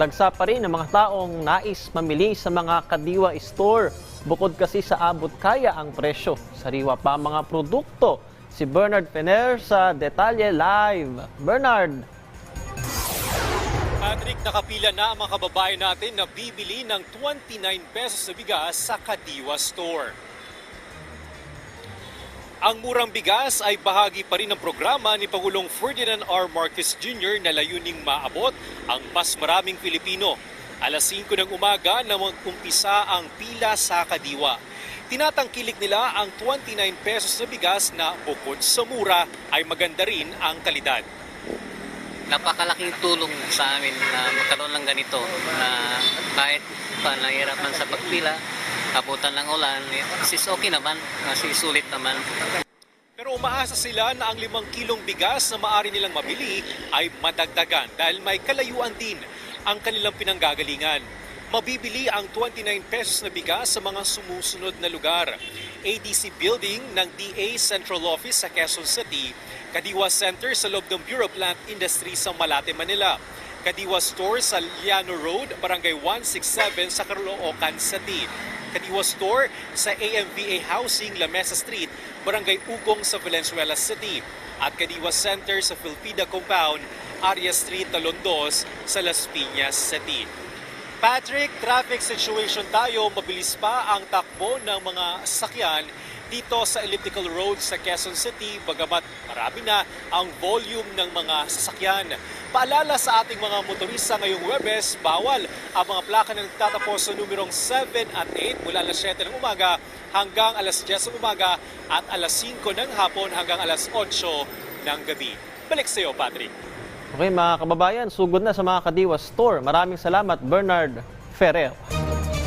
Dagsa pa rin ang mga taong nais mamili sa mga Kadiwa store. Bukod kasi sa abot kaya ang presyo, sariwa pa mga produkto. Si Bernard Fener sa Detalye Live. Bernard, Patrick, nakapila na ang mga kababayan natin na bibili ng 29 pesos na bigas sa Kadiwa Store. Ang murang bigas ay bahagi pa rin ng programa ni Pangulong Ferdinand R. Marcos Jr. na layuning maabot ang mas maraming Pilipino. Alas 5 ng umaga na mag-umpisa ang pila sa Kadiwa. Tinatangkilik nila ang 29 pesos na bigas na bukod sa mura ay maganda rin ang kalidad. napakalaking tulong sa amin na magkaroon ng ganito na kahit pa nahihirapan sa pagpila, abutan ng ulan, sis okay naman, kasi sulit naman. Pero umaasa sila na ang limang kilong bigas na maaari nilang mabili ay madagdagan dahil may kalayuan din ang kanilang pinanggagalingan. Mabibili ang 29 pesos na bigas sa mga sumusunod na lugar. ADC Building ng DA Central Office sa Quezon City, Kadiwa Center sa loob ng Bureau Plant Industry sa Malate, Manila. Kadiwa Store sa Liano Road, Barangay 167 sa Caloocan City. Kadiwa Store sa AMVA Housing, La Mesa Street, Barangay Ugong sa Valenzuela City. At Kadiwa Center sa Filpida Compound, Aria Street, Talondos sa Las Piñas City. Patrick, traffic situation tayo. Mabilis pa ang takbo ng mga sasakyan dito sa Elliptical Road sa Quezon City, bagamat marami na ang volume ng mga sasakyan. Paalala sa ating mga motorista ngayong Webes, bawal ang mga plaka na nagtatapos sa numerong 7 at 8 mula alas 7 ng umaga hanggang alas 10 ng umaga at alas 5 ng hapon hanggang alas 8 ng gabi. Balik sa iyo, Patrick. okay mga kababayan, sugod na sa mga Kadiwa store. Maraming salamat Bernard Ferrer.